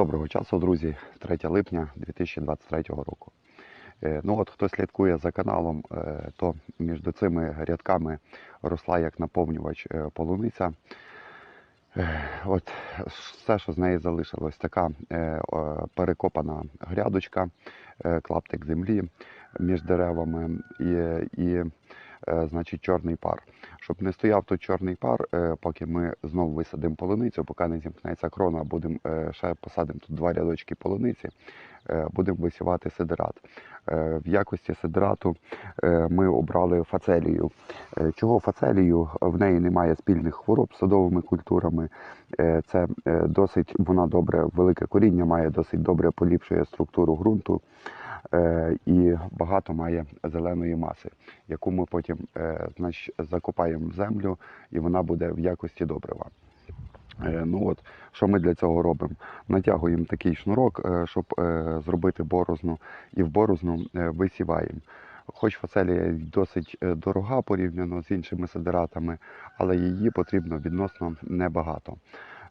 Доброго часу, друзі, 3 липня 2023 року. Е, Ну от хто слідкує за каналом, е, то між цими рядками росла як наповнювач е, полуниця. От все, що з неї залишилось, така перекопана грядочка, клаптик землі між деревами і, і значить, чорний пар. Щоб не стояв тут чорний пар, е, поки ми знову висадимо полуницю, поки не зімкнеться крона, будемо е, ще посадимо тут два рядочки полуниці, е, будемо висівати сидират. Е, В якості сидирату е, ми обрали фацелію. Е, Чого фацелію? В неї немає спільних хвороб з садовими культурами. Е, Це е, досить вона добре, велике коріння має, досить добре поліпшує структуру ґрунту е, і багато має зеленої маси, яку ми потім е, значить, закопаємо в землю, і вона буде в якості добрива. Е, Ну от, що ми для цього робимо? Натягуємо такий шнурок, е, щоб е, зробити борозну, і в борозну е, висіваємо. Хоч фацелія досить е, дорога порівняно з іншими сидератами, але її потрібно відносно небагато.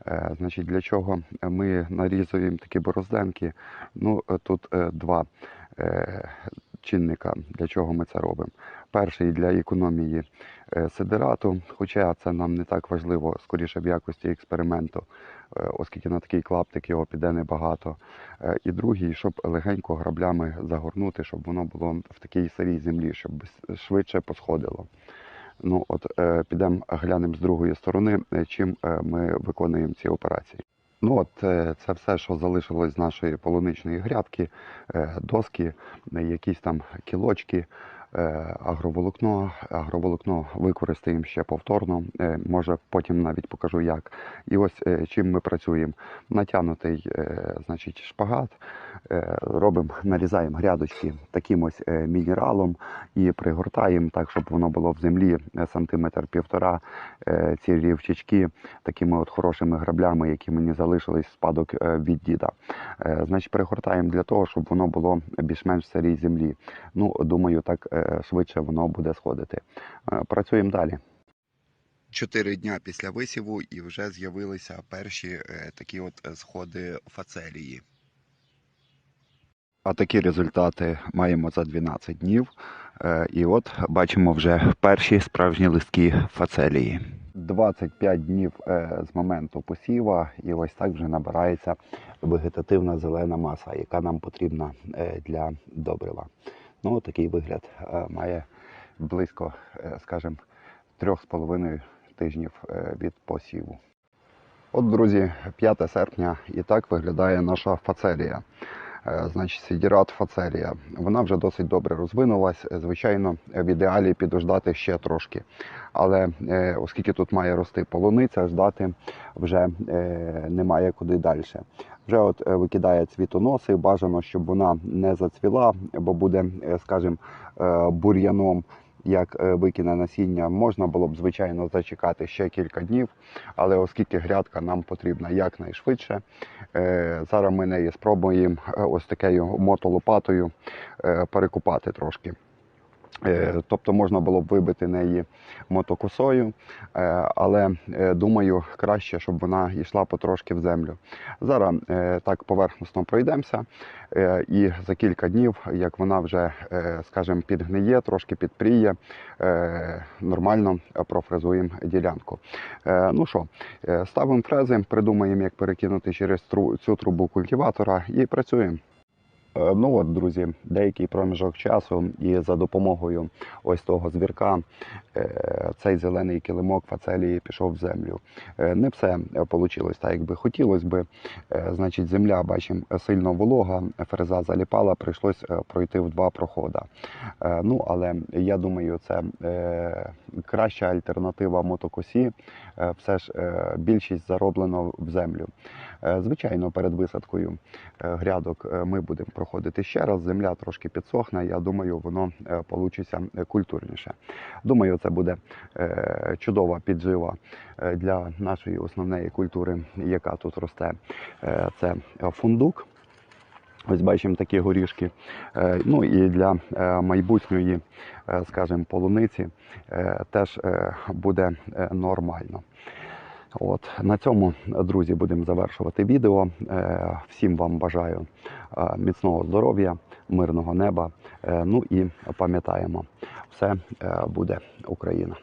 Е, Значить, для чого ми нарізуємо такі борозденки? Ну, е, тут е, два е, чинника, для чого ми це робимо. Перший для економії е, сидерату, хоча це нам не так важливо, скоріше в якості експерименту, е, оскільки на такий клаптик його піде небагато. Е, І другий, щоб легенько граблями загорнути, щоб воно було в такій сирій землі, щоб швидше посходило. Ну от е, підемо глянемо з другої сторони, е, чим е, ми виконуємо ці операції. Ну от е, це все, що залишилось з нашої полуничної грядки, е, доски, е, якісь там кілочки, агроволокно. Агроволокно використаємо ще повторно. е, Може потім навіть покажу як. І ось е, чим ми працюємо. Натягнутий е, значить, шпагат, е, робимо, нарізаємо грядочки таким ось е, мінералом і пригортаємо так, щоб воно було в землі е, сантиметр півтора. Е, Ці рівчачки такими от хорошими граблями, які мені залишились спадок е, від діда. Е, Значить, пригортаємо для того, щоб воно було більш-менш в сирій землі. Ну, думаю, так е, швидше воно буде сходити. Е, Працюємо далі. Чотири дня після висіву і вже з'явилися перші е, такі от сходи фацелії. А такі результати маємо за 12 днів. Е, І от бачимо вже перші справжні листки фацелії. 25 днів з моменту посіва, і ось так вже набирається вегетативна зелена маса, яка нам потрібна для добрива. Ну, такий вигляд е, має близько, е, скажімо, трьох з половиною тижнів е, від посіву. От, друзі, 5 серпня і так виглядає наша фацелія. Е, Значить, сідірат фацерія. Вона вже досить добре розвинулась. Е, Звичайно, в ідеалі підождати ще трошки. Але е, оскільки тут має рости полуниця, ждати вже немає куди далі. Вже от викидає цвітоноси, бажано, щоб вона не зацвіла, бо буде, скажімо, бур'яном. Як е, викине насіння, можна було б звичайно зачекати ще кілька днів, але оскільки грядка нам потрібна якнайшвидше, е, зараз ми неї спробуємо е, ось такою мотолопатою перекупати трошки. Е, Тобто можна було б вибити неї мотокосою, е, але е, думаю, краще, щоб вона йшла потрошки в землю. Зараз так поверхносно пройдемося, і за кілька днів, як вона вже, скажімо, підгниє, трошки підпріє, нормально профрезуємо ділянку. Ну що, ставимо фрези, придумаємо, як перекинути через цю трубу культиватора і працюємо. Е, Ну от, друзі, деякий проміжок часу, і за допомогою ось того звірка е, цей зелений килимок фацелії пішов в землю. Е, Не все вийшло так, як би хотілося би. Значить, земля, бачимо, сильно волога, фреза заліпала, прийшлось пройти в два проходи. Ну, але я думаю, це краща альтернатива мотокосі. Все ж більшість зароблено в землю. Е, Звичайно, перед висадкою е, грядок е, ми будемо проходити ще раз. Земля трошки підсохне. Я думаю, воно вийде культурніше. Думаю, це буде чудова піджива для нашої основної культури, яка тут росте. Це фундук. Ось бачимо такі горішки. Ну і для майбутньої, скажімо, полуниці теж буде нормально. От на цьому, друзі, будемо завершувати відео. Е, Всім вам бажаю е, міцного здоров'я, мирного неба. Е, Ну і пам'ятаємо, все буде Україна.